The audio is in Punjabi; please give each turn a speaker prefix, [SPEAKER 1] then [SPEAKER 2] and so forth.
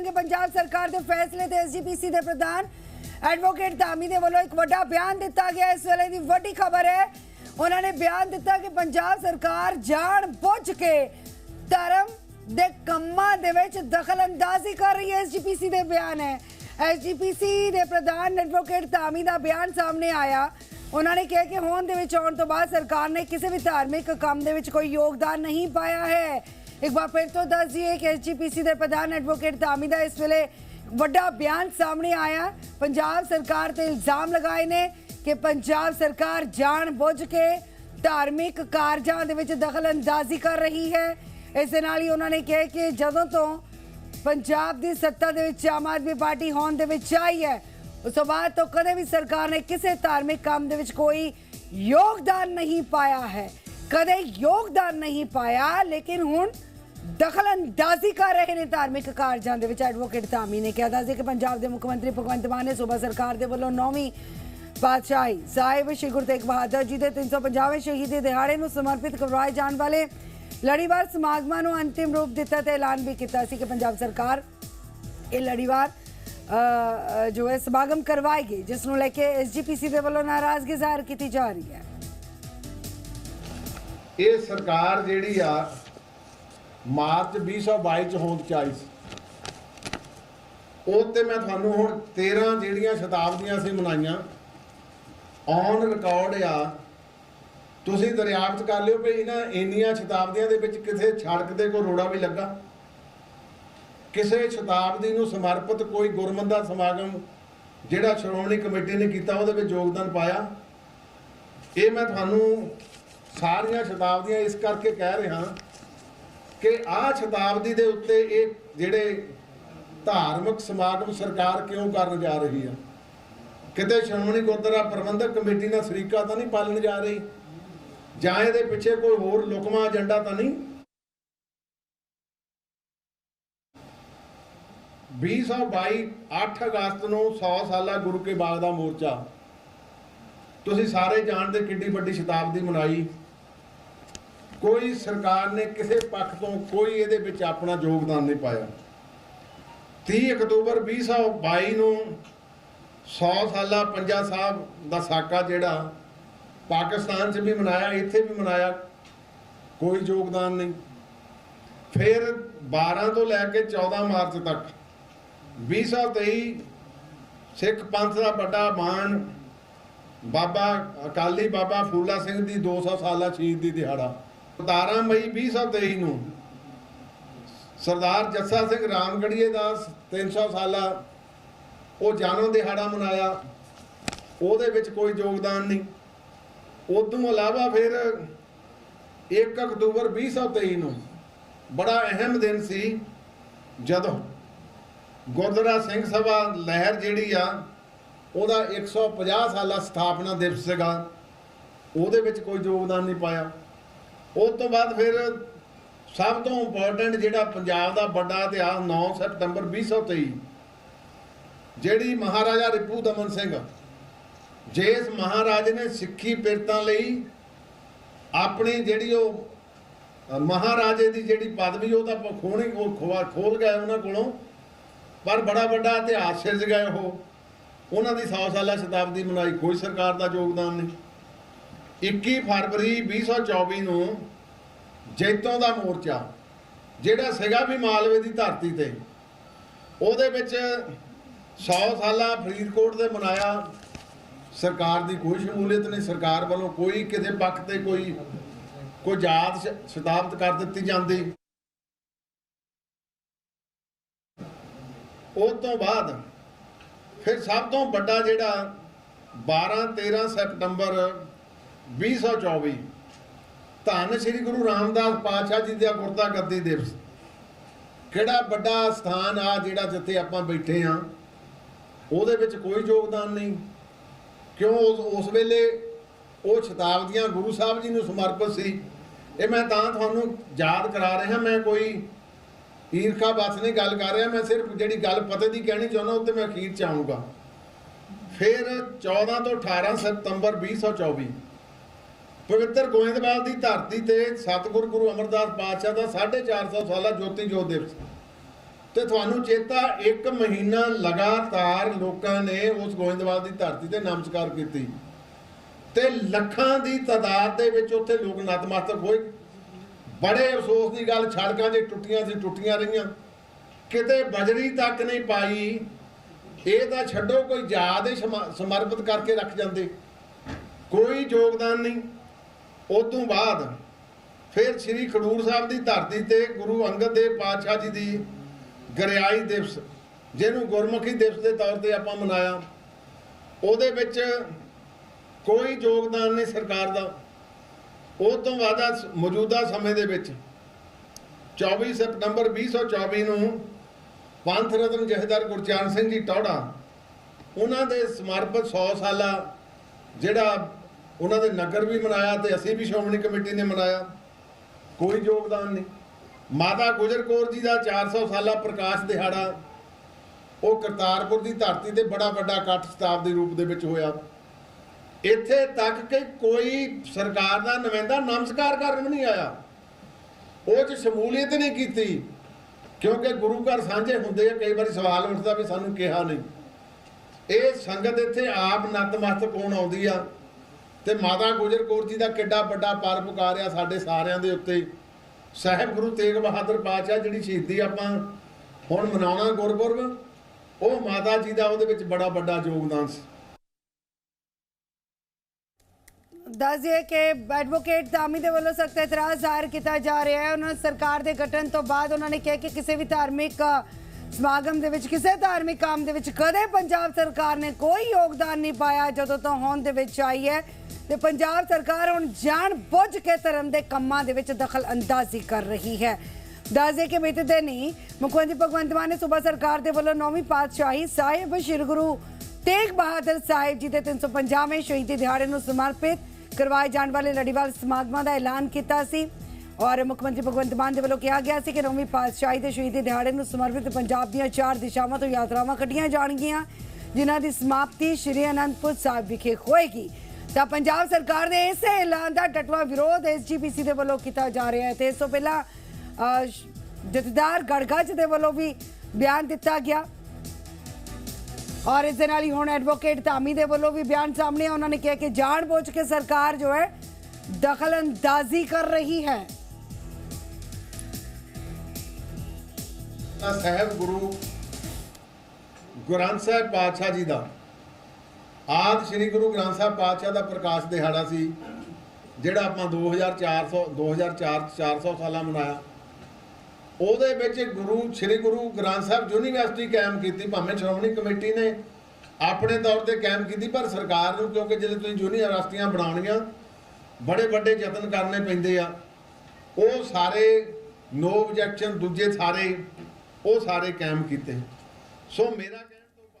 [SPEAKER 1] ਕਰਾਂਗੇ ਪੰਜਾਬ ਸਰਕਾਰ ਦੇ ਫੈਸਲੇ ਤੇ ਐਸਜੀਪੀਸੀ ਦੇ ਪ੍ਰਧਾਨ ਐਡਵੋਕੇਟ ਧਾਮੀ ਦੇ ਵੱਲੋਂ ਇੱਕ ਵੱਡਾ ਬਿਆਨ ਦਿੱਤਾ ਗਿਆ। ਇਸ ਵੇਲੇ ਦੀ ਵੱਡੀ ਖਬਰ ਹੈ, ਉਹਨਾਂ ਨੇ ਬਿਆਨ ਦਿੱਤਾ ਕਿ ਪੰਜਾਬ ਸਰਕਾਰ ਜਾਣ ਬੁੱਝ ਕੇ ਧਰਮ ਦੇ ਕੰਮਾਂ ਦੇ ਵਿੱਚ ਦਖਲਅੰਦਾਜ਼ੀ ਕਰ ਰਹੀ ਹੈ। ਐਸਜੀਪੀਸੀ ਦੇ ਬਿਆਨ ਹੈ। ਐਸਜੀਪੀਸੀ ਦੇ ਪ੍ਰਧਾਨ ਐਡਵੋਕੇਟ ਧਾਮੀ ਦਾ ਬਿਆਨ ਸਾਹਮਣੇ ਆਇਆ। ਉਹਨਾਂ ਨੇ ਕਿਹਾ ਕਿ ਹੋਂਦ ਦੇ ਵਿੱਚ ਆਉਣ ਤੋਂ ਬਾਅਦ ਸਰਕਾਰ ਨੇ ਕਿਸੇ ਵੀ ਧਾਰਮਿਕ ਕੰਮ ਦੇ ਵਿੱਚ ਕੋਈ ਯੋਗਦਾਨ ਨਹੀਂ ਪਾਇਆ ਹੈ। ਇੱਕ ਵਾਰ ਫਿਰ ਤੋਂ ਦੱਸ ਦਈਏ ਕਿ ਐਸਜੀਪੀਸੀ ਦੇ ਪ੍ਰਧਾਨ ਐਡਵੋਕੇਟ ਧਾਮੀ ਦਾ ਇਸ ਵੇਲੇ ਵੱਡਾ ਬਿਆਨ ਸਾਹਮਣੇ ਆਇਆ। ਪੰਜਾਬ ਸਰਕਾਰ ਤੇ ਇਲਜ਼ਾਮ ਲਗਾਏ ਨੇ ਕਿ ਪੰਜਾਬ ਸਰਕਾਰ ਜਾਣ ਬੁੱਝ ਕੇ ਧਾਰਮਿਕ ਕਾਰਜਾਂ ਦੇ ਵਿੱਚ ਦਖਲ ਅੰਦਾਜ਼ੀ ਕਰ ਰਹੀ ਹੈ। ਇਸ ਦੇ ਨਾਲ ਹੀ ਉਹਨਾਂ ਨੇ ਕਿਹਾ ਕਿ ਜਦੋਂ ਤੋਂ ਪੰਜਾਬ ਦੀ ਸੱਤਾ ਦੇ ਵਿੱਚ ਆਮ ਆਦਮੀ ਪਾਰਟੀ ਹੋਣ ਦੇ ਵਿੱਚ ਆਈ ਹੈ, ਉਸ ਤੋਂ ਬਾਅਦ ਤੋਂ ਕਦੇ ਵੀ ਸਰਕਾਰ ਨੇ ਕਿਸੇ ਧਾਰਮਿਕ ਕੰਮ ਦੇ ਵਿੱਚ ਕੋਈ ਯੋਗਦਾਨ ਨਹੀਂ ਪਾਇਆ ਹੈ। ਕਦੇ ਯੋਗਦਾਨ ਨਹੀਂ ਪਾਇਆ, ਲੇਕਿਨ ਹੁਣ ਦਖਲਅੰਦਾਜ਼ੀ ਕਰ ਰਹੇ ਨੇ ਧਾਰਮਿਕ ਕਾਰਜਾਂ ਦੇ ਵਿੱਚ ਐਡਵੋਕੇਟ ਧਾਮੀ ਨੇ ਕਿਹਾ ਦੱਸਿਆ ਕਿ ਪੰਜਾਬ ਦੇ ਮੁੱਖ ਮੰਤਰੀ ਭਗਵੰਤ ਮਾਨ ਨੇ ਸੂਬਾ ਸਰਕਾਰ ਦੇ ਵੱਲੋਂ ਨੌਵੀਂ ਪਾਤਸ਼ਾਹੀ ਸਾਹਿਬ ਸ਼੍ਰੀ ਗੁਰੂ ਤੇਗ ਬਹਾਦਰ ਜੀ ਦੇ 350ਵੇਂ ਸ਼ਹੀਦੀ ਦਿਹਾੜੇ ਨੂੰ ਸਮਰਪਿਤ ਕਰਵਾਏ ਜਾਣ ਵਾਲੇ ਲੜੀਵਾਰ ਸਮਾਗਮਾਂ ਨੂੰ ਅੰਤਿਮ ਰੂਪ ਦਿੱਤਾ ਤੇ ਐਲਾਨ ਵੀ ਕੀਤਾ ਸੀ ਕਿ ਪੰਜਾਬ ਸਰਕਾਰ ਇਹ ਲੜੀਵਾਰ ਜੋ ਹੈ ਸਮਾਗਮ ਕਰਵਾਏਗੀ, ਜਿਸ ਨੂੰ ਲੈ ਕੇ ਐਸਜੀਪੀਸੀ ਦੇ ਵੱਲੋਂ ਨਾਰਾਜ਼ਗੀ ਜ਼ਾਹਰ ਕੀਤੀ ਜਾ ਰਹੀ ਹੈ।
[SPEAKER 2] ਇਹ ਸਰਕਾਰ ਜਿਹੜੀ ਆ ਮਾਰਚ 2022 ਚ ਹੋਂਦ ਚ ਆਈ ਸੀ। ਉਹ ਤੇ ਮੈਂ ਤੁਹਾਨੂੰ ਹੁਣ 13 ਜਿਹੜੀਆਂ ਸ਼ਤਾਬਦੀਆਂ ਅਸੀਂ ਮਨਾਈਆਂ ਔਨ ਰਿਕਾਰਡ ਆ। ਤੁਸੀਂ ਦਰਿਆਫਤ ਕਰ ਲਿਓ ਵੀ ਇਹਨਾਂ ਇੰਨੀਆਂ ਸ਼ਤਾਬਦੀਆਂ ਦੇ ਵਿੱਚ ਕਿਸੇ ਛੜਕ ਤੇ ਕੋਈ ਰੋੜਾ ਵੀ ਲੱਗਾ। ਕਿਸੇ ਸ਼ਤਾਬਦੀ ਨੂੰ ਸਮਰਪਿਤ ਕੋਈ ਗੁਰਮੰਦਾ ਸਮਾਗਮ ਜਿਹੜਾ ਸ਼੍ਰੋਮਣੀ ਕਮੇਟੀ ਨੇ ਕੀਤਾ, ਉਹਦੇ ਵਿੱਚ ਯੋਗਦਾਨ ਪਾਇਆ। ਇਹ ਮੈਂ ਤੁਹਾਨੂੰ ਸਾਰੀਆਂ ਸ਼ਤਾਬਦੀਆਂ ਇਸ ਕਰਕੇ ਕਹਿ ਰਿਹਾ ਕਿ ਆਹ ਸ਼ਤਾਬਦੀ ਦੇ ਉੱਤੇ ਇਹ ਜਿਹੜੇ ਧਾਰਮਿਕ ਸਮਾਗਮ ਸਰਕਾਰ ਕਿਉਂ ਕਰਨ ਜਾ ਰਹੀ ਆ? ਕਿਤੇ ਸ਼੍ਰੋਮਣੀ ਗੁਰਦੁਆਰਾ ਪ੍ਰਬੰਧਕ ਕਮੇਟੀ ਨਾਲ ਸਰੀਕਾ ਤਾਂ ਨਹੀਂ ਪਾਲਣ ਜਾ ਰਹੀ? ਜਾਂ ਇਹਦੇ ਪਿੱਛੇ ਕੋਈ ਹੋਰ ਲੁਕਮਾ ਏਜੰਡਾ ਤਾਂ ਨਹੀਂ? 2022 8 ਅਗਸਤ ਨੂੰ 100 ਸਾਲਾ ਗੁਰੂ ਕੇ ਬਾਗ ਦਾ ਮੋਰਚਾ। ਤੁਸੀਂ ਸਾਰੇ ਜਾਣਦੇ ਕਿੰਨੀ ਵੱਡੀ ਸ਼ਤਾਬਦੀ ਮਨਾਈ। ਕੋਈ ਸਰਕਾਰ ਨੇ ਕਿਸੇ ਪੱਖ ਤੋਂ ਕੋਈ ਇਹਦੇ ਵਿੱਚ ਆਪਣਾ ਯੋਗਦਾਨ ਨਹੀਂ ਪਾਇਆ। 30 ਅਕਤੂਬਰ 2022 ਨੂੰ 100 ਸਾਲਾ ਪੰਜਾ ਸਾਹਿਬ ਦਾ ਸਾਕਾ ਜਿਹੜਾ ਪਾਕਿਸਤਾਨ 'ਚ ਵੀ ਮਨਾਇਆ, ਇੱਥੇ ਵੀ ਮਨਾਇਆ, ਕੋਈ ਯੋਗਦਾਨ ਨਹੀਂ। ਫਿਰ 12 ਤੋਂ ਲੈ ਕੇ 14 ਮਾਰਚ ਤੱਕ 2023 ਸਿੱਖ ਪੰਥ ਦਾ ਵੱਡਾ ਮਾਣ ਬਾਬਾ ਅਕਾਲੀ ਬਾਬਾ ਫੂਲਾ ਸਿੰਘ ਦੀ 200 ਸਾਲਾ ਸ਼ਹੀਦੀ ਦਿਹਾੜਾ 17 ਮਈ 2023 ਨੂੰ ਸਰਦਾਰ ਜੱਸਾ ਸਿੰਘ ਰਾਮਗੜੀਏ ਦਾ 300 ਸਾਲਾ ਉਹ ਜਨਮ ਦਿਹਾੜਾ ਮਨਾਇਆ। ਉਹਦੇ ਵਿੱਚ ਕੋਈ ਯੋਗਦਾਨ ਨਹੀਂ। ਉਦੋਂ ਇਲਾਵਾ ਫਿਰ 1 ਅਕਤੂਬਰ 2023 ਨੂੰ ਬੜਾ ਅਹਿਮ ਦਿਨ ਸੀ ਜਦੋਂ ਗੁਰਦੁਆਰਾ ਸਿੰਘ ਸਭਾ ਲਹਿਰ ਜਿਹੜੀ ਆ, ਉਹਦਾ 150 ਸਾਲਾ ਸਥਾਪਨਾ ਦਿਵਸ ਸੀਗਾ। ਉਹਦੇ ਵਿੱਚ ਕੋਈ ਯੋਗਦਾਨ ਨਹੀਂ ਪਾਇਆ। ਉਸ ਤੋਂ ਬਾਅਦ ਫਿਰ ਸਭ ਤੋਂ ਇੰਪੋਰਟੈਂਟ ਜਿਹੜਾ ਪੰਜਾਬ ਦਾ ਵੱਡਾ ਇਤਿਹਾਸ 9 ਸਤੰਬਰ 2023 ਜਿਹੜੀ ਮਹਾਰਾਜਾ ਰਿਪੂ ਦਮਨ ਸਿੰਘ, ਜਿਸ ਮਹਾਰਾਜ ਨੇ ਸਿੱਖੀ ਪਿਰਤਾਂ ਲਈ ਆਪਣੀ ਜਿਹੜੀ ਉਹ ਮਹਾਰਾਜੇ ਦੀ ਜਿਹੜੀ ਪਦਵੀ, ਉਹ ਤਾਂ ਖੋਣੀ ਉਹ ਖਵਾ- ਖੋਲ ਗਏ ਉਹਨਾਂ ਕੋਲੋਂ, ਪਰ ਬੜਾ ਵੱਡਾ ਇਤਿਹਾਸ ਸਿਰਜ ਗਏ ਉਹ। ਉਹਨਾਂ ਦੀ 100 ਸਾਲਾ ਸ਼ਤਾਬਦੀ ਮਨਾਈ ਕੋਈ ਸਰਕਾਰ ਦਾ ਯੋਗਦਾਨ ਨਹੀਂ 21 ਫਰਵਰੀ 2024 ਨੂੰ ਜੈਤੋਂ ਦਾ ਮੋਰਚਾ, ਜਿਹੜਾ ਸੀਗਾ ਵੀ ਮਾਲਵੇ ਦੀ ਧਰਤੀ ਤੇ, ਉਹਦੇ ਵਿੱਚ 100 ਸਾਲਾਂ ਫਰੀਦਕੋਟ ਦੇ ਮਨਾਇਆ। ਸਰਕਾਰ ਦੀ ਕੋਈ ਸ਼ਮੂਲੀਅਤ ਨਹੀਂ, ਸਰਕਾਰ ਵੱਲੋਂ ਕੋਈ ਕਿਸੇ ਪੱਖ ਤੇ ਕੋਈ ਕੋਈ ਯਾਦ ਸ਼- ਸ਼ਤਾਬਤ ਕਰ ਦਿੱਤੀ ਜਾਂਦੀ। ਉਸ ਤੋਂ ਬਾਅਦ ਫਿਰ ਸਭ ਤੋਂ ਵੱਡਾ ਜਿਹੜਾ 12 13 ਸਤੰਬਰ 2024 ਧੰਨ ਸ੍ਰੀ ਗੁਰੂ ਰਾਮਦਾਸ ਪਾਤਸ਼ਾਹ ਜੀ ਦਾ ਗੁਰਤਾ ਗੱਦੀ ਦਿਵਸ। ਕਿਹੜਾ ਵੱਡਾ ਸਥਾਨ ਆ ਜਿਹੜਾ ਜਿੱਥੇ ਆਪਾਂ ਬੈਠੇ ਆ? ਉਹਦੇ ਵਿੱਚ ਕੋਈ ਯੋਗਦਾਨ ਨਹੀਂ। ਕਿਉਂ? ਉਸ ਵੇਲੇ ਉਹ ਸ਼ਤਾਬਦੀਆਂ ਗੁਰੂ ਸਾਹਿਬ ਜੀ ਨੂੰ ਸਮਰਪਿਤ ਸੀ। ਇਹ ਮੈਂ ਤਾਂ ਤੁਹਾਨੂੰ ਯਾਦ ਕਰਾ ਰਿਹਾ, ਮੈਂ ਕੋਈ ਈਰਖਾ ਬਸ ਨਹੀਂ ਗੱਲ ਕਰ ਰਿਹਾ, ਮੈਂ ਸਿਰਫ ਜਿਹੜੀ ਗੱਲ ਪਤੇ ਦੀ ਕਹਿਣੀ ਚਾਹੁੰਦਾ, ਉਹ ਤੇ ਮੈਂ ਅਖੀਰ ਚ ਆਉਂਗਾ ਫਿਰ 14 ਤੋਂ 18 ਸਤੰਬਰ 2024 ਪਵਿੱਤਰ ਗੋਇੰਦਵਾਲ ਦੀ ਧਰਤੀ ਤੇ ਸਤਿਗੁਰ ਗੁਰੂ ਅਮਰਦਾਸ ਪਾਤਸ਼ਾਹ ਦਾ 450 ਸਾਲਾ ਜੋਤੀ ਜੋਤ ਦਿਵਸ। ਤੇ ਤੁਹਾਨੂੰ ਚੇਤਾ ਇੱਕ ਮਹੀਨਾ ਲਗਾਤਾਰ ਲੋਕਾਂ ਨੇ ਉਸ ਗੋਇੰਦਵਾਲ ਦੀ ਧਰਤੀ ਤੇ ਨਮਸਕਾਰ ਕੀਤੀ। ਤੇ ਲੱਖਾਂ ਦੀ ਤਾਦਾਦ ਦੇ ਵਿੱਚ ਉੱਥੇ ਲੋਕ ਨਤਮਸਤਕ ਹੋਏ। ਬੜੇ ਅਫਸੋਸ ਦੀ ਗੱਲ ਸੜਕਾਂ 'ਚ ਟੁੱਟੀਆਂ ਸੀ, ਟੁੱਟੀਆਂ ਰਹੀਆਂ। ਕਿਤੇ ਬਜਰੀ ਤੱਕ ਨਹੀਂ ਪਾਈ। ਇਹ ਤਾਂ ਛੱਡੋ, ਕੋਈ ਯਾਦ ਹੀ ਸਮਾ- ਸਮਰਪਿਤ ਕਰਕੇ ਰੱਖ ਜਾਂਦੇ। ਕੋਈ ਯੋਗਦਾਨ ਨਹੀਂ। ਉਸ ਤੋਂ ਬਾਅਦ ਫਿਰ ਸ੍ਰੀ ਖਡੂਰ ਸਾਹਿਬ ਦੀ ਧਰਤੀ ਤੇ ਗੁਰੂ ਅੰਗਦ ਦੇਵ ਪਾਤਸ਼ਾਹ ਜੀ ਦੀ ਗਰਿਆਈ ਦਿਵਸ, ਜਿਹਨੂੰ ਗੁਰਮੁਖੀ ਦਿਵਸ ਦੇ ਤੌਰ ਤੇ ਆਪਾਂ ਮਨਾਇਆ। ਉਹਦੇ ਵਿੱਚ ਕੋਈ ਯੋਗਦਾਨ ਨਹੀਂ ਸਰਕਾਰ ਦਾ। ਉਹ ਤੋਂ ਬਾਅਦ ਮੌਜੂਦਾ ਸਮੇਂ ਦੇ ਵਿੱਚ 24 ਸਤੰਬਰ 2024 ਨੂੰ ਪੰਥ ਰਤਨ ਜਥੇਦਾਰ ਗੁਰਚਰਨ ਸਿੰਘ ਜੀ ਟੌੜਾ ਉਹਨਾਂ ਦੇ ਸਮਰਪਿਤ 100 ਸਾਲਾ ਜਿਹੜਾ ਉਹਨਾਂ ਦੇ ਨਗਰ ਵੀ ਮਨਾਇਆ ਤੇ ਅਸੀਂ ਵੀ ਸ਼੍ਰੋਮਣੀ ਕਮੇਟੀ ਨੇ ਮਨਾਇਆ। ਕੋਈ ਯੋਗਦਾਨ ਨਹੀਂ। ਮਾਤਾ ਗੁਜਰ ਕੌਰ ਜੀ ਦਾ 400 ਸਾਲਾ ਪ੍ਰਕਾਸ਼ ਦਿਹਾੜਾ, ਉਹ ਕਰਤਾਰਪੁਰ ਦੀ ਧਰਤੀ ਤੇ ਬੜਾ ਵੱਡਾ ਇਕੱਠ ਸਤਾਬ ਦੇ ਰੂਪ ਦੇ ਵਿੱਚ ਹੋਇਆ। ਇੱਥੇ ਤੱਕ ਕਿ ਕੋਈ ਸਰਕਾਰ ਦਾ ਨੁਮਾਇੰਦਾ ਨਮਸਕਾਰ ਕਰਨ ਵੀ ਨਹੀਂ ਆਇਆ। ਉਹ ਚ ਸ਼ਮੂਲੀਅਤ ਨਹੀਂ ਕੀਤੀ, ਕਿਉਂਕਿ ਗੁਰੂ ਘਰ ਸਾਂਝੇ ਹੁੰਦੇ ਆ, ਕਈ ਵਾਰੀ ਸਵਾਲ ਉੱਠਦਾ ਵੀ ਸਾਨੂੰ ਕਿਹਾ ਨਹੀਂ। ਇਹ ਸੰਗਤ ਇੱਥੇ ਆਪ ਨਤਮਸਤਕ ਹੋਣ ਆਉਂਦੀ ਆ। ਤੇ ਮਾਤਾ ਗੁਜਰ ਕੌਰ ਜੀ ਦਾ ਕਿੱਡਾ ਵੱਡਾ ਪਰ ਪੁਕਾਰਿਆ ਸਾਡੇ ਸਾਰਿਆਂ ਦੇ ਉੱਤੇ। ਸਾਹਿਬ ਗੁਰੂ ਤੇਗ ਬਹਾਦਰ ਪਾਤਸ਼ਾਹ ਜਿਹੜੀ ਸ਼ਹੀਦੀ ਆਪਾਂ ਹੁਣ ਮਨਾਉਣਾ ਗੁਰਪੁਰਬ, ਉਹ ਮਾਤਾ ਜੀ ਦਾ ਉਹਦੇ ਵਿੱਚ ਬੜਾ ਵੱਡਾ ਯੋਗਦਾਨ ਸੀ।
[SPEAKER 1] ਦੱਸ ਦਈਏ ਕਿ ਐਡਵੋਕੇਟ ਧਾਮੀ ਦੇ ਵੱਲੋਂ ਸਖਤ ਇਤਰਾਜ਼ ਜ਼ਾਹਿਰ ਕੀਤਾ ਜਾ ਰਿਹਾ ਹੈ। ਉਹਨਾਂ ਸਰਕਾਰ ਦੇ ਗਠਨ ਤੋਂ ਬਾਅਦ ਉਹਨਾਂ ਨੇ ਕਿਹਾ ਕਿ ਕਿਸੇ ਵੀ ਧਾਰਮਿਕ ਸਮਾਗਮ ਦੇ ਵਿੱਚ ਕਿਸੇ ਧਾਰਮਿਕ ਕੰਮ ਦੇ ਵਿੱਚ ਕਦੇ ਪੰਜਾਬ ਸਰਕਾਰ ਨੇ ਕੋਈ ਯੋਗਦਾਨ ਨਹੀਂ ਪਾਇਆ ਜਦੋਂ ਤੋਂ ਹੋਂਦ ਦੇ ਵਿੱਚ ਆਈ ਹੈ। ਤੇ ਪੰਜਾਬ ਸਰਕਾਰ ਹੁਣ ਜਾਣ ਬੁੱਝ ਕੇ ਧਰਮ ਦੇ ਕੰਮਾਂ ਦੇ ਵਿੱਚ ਦਖਲ ਅੰਦਾਜ਼ੀ ਕਰ ਰਹੀ ਹੈ। ਦੱਸ ਕਿ ਬੀਤੇ ਦਿਨ ਹੀ ਮੁੱਖ ਮੰਤਰੀ ਭਗਵੰਤ ਮਾਨ ਨੇ ਸੂਬਾ ਸਰਕਾਰ ਦੇ ਵੱਲੋਂ ਨੌਵੀਂ ਪਾਤਸ਼ਾਹੀ ਸਾਹਿਬ ਸ੍ਰੀ ਗੁਰੂ ਤੇਗ ਬਹਾਦਰ ਸਾਹਿਬ ਜੀ ਦੇ 350ਵੇਂ ਸ਼ਹੀਦੀ ਦਿਹਾੜੇ ਨੂੰ ਸਮਰਪਿਤ ਕਰਵਾਏ ਜਾਣ ਵਾਲੇ ਲੜੀਵਾਲ ਸਮਾਗਮਾਂ ਦਾ ਐਲਾਨ ਕੀਤਾ ਸੀ। ਔਰ ਮੁੱਖ ਮੰਤਰੀ ਭਗਵੰਤ ਮਾਨ ਦੇ ਵੱਲੋਂ ਕਿਹਾ ਗਿਆ ਸੀ ਕਿ ਨੌਵੀਂ ਪਾਤਸ਼ਾਹੀ ਦੇ ਸ਼ਹੀਦੀ ਦਿਹਾੜੇ ਨੂੰ ਸਮਰਪਿਤ ਪੰਜਾਬ ਦੀਆਂ ਚਾਰ ਦਿਸ਼ਾਵਾਂ ਤੋਂ ਯਾਤਰਾਵਾਂ ਕੱਢੀਆਂ ਜਾਣਗੀਆਂ, ਜਿਨ੍ਹਾਂ ਦੀ ਸਮਾਪਤੀ ਸ਼੍ਰੀ ਅਨੰਦਪੁਰ ਸਾਹਿਬ ਵਿਖੇ ਹੋਏਗੀ। ਤਾਂ ਪੰਜਾਬ ਸਰਕਾਰ ਦੇ ਇਸੇ ਐਲਾਨ ਦਾ ਡਟਵਾ ਵਿਰੋਧ ਐਸਜੀਪੀਸੀ ਦੇ ਵੱਲੋਂ ਕੀਤਾ ਜਾ ਰਿਹਾ ਹੈ ਤੇ ਇਸ ਤੋਂ ਪਹਿਲਾਂ ਜਥੇਦਾਰ ਗੜਗੱਜ ਦੇ ਵੱਲੋਂ ਵੀ ਬਿਆਨ ਦਿੱਤਾ ਗਿਆ। ਔਰ ਇਸ ਦੇ ਨਾਲ ਹੀ ਹੁਣ ਐਡਵੋਕੇਟ ਧਾਮੀ ਦੇ ਵੱਲੋਂ ਵੀ ਬਿਆਨ ਸਾਹਮਣੇ ਆਇਆ ਉਹਨਾਂ ਨੇ ਕਿਹਾ ਕਿ ਜਾਣ ਜਾਣਬੁੱਝ ਕੇ ਸਰਕਾਰ ਜੋ ਹੈ ਦਖਲ ਅੰਦਾਜ਼ੀ ਕਰ ਰਹੀ ਹੈ।
[SPEAKER 2] ਤਾਂ ਸਾਹਿਬ ਗੁਰੂ ਗ੍ਰੰਥ ਸਾਹਿਬ ਪਾਤਸ਼ਾਹ ਜੀ ਦਾ। ਆਦ ਸ੍ਰੀ ਗੁਰੂ ਗ੍ਰੰਥ ਸਾਹਿਬ ਪਾਤਸ਼ਾਹ ਦਾ ਪ੍ਰਕਾਸ਼ ਦਿਹਾੜਾ ਸੀ, ਜਿਹੜਾ ਆਪਾਂ 2400 2004 400 ਸਾਲਾਂ ਮਨਾਇਆ। ਉਹਦੇ ਵਿੱਚ ਗੁਰੂ, ਸ੍ਰੀ ਗੁਰੂ ਗ੍ਰੰਥ ਸਾਹਿਬ ਯੂਨੀਵਰਸਿਟੀ ਕਾਇਮ ਕੀਤੀ, ਭਾਵੇਂ ਸ਼੍ਰੋਮਣੀ ਕਮੇਟੀ ਨੇ ਆਪਣੇ ਤੌਰ ਤੇ ਕਾਇਮ ਕੀਤੀ, ਪਰ ਸਰਕਾਰ ਨੂੰ ਕਿਉਂਕਿ ਜਦੋਂ ਤੁਸੀਂ ਯੂਨੀਵਰਸਿਟੀਆਂ ਬਣਾਉਣੀਆਂ, ਬੜੇ ਵੱਡੇ ਯਤਨ ਕਰਨੇ ਪੈਂਦੇ ਆ। ਉਹ ਸਾਰੇ ਨੋ ਆਬਜੈਕਸ਼ਨ ਦੂਜੇ ਸਾਰੇ ਉਹ ਸਾਰੇ ਕਾਇਮ ਕੀਤੇ ਸੋ ਮੇਰਾ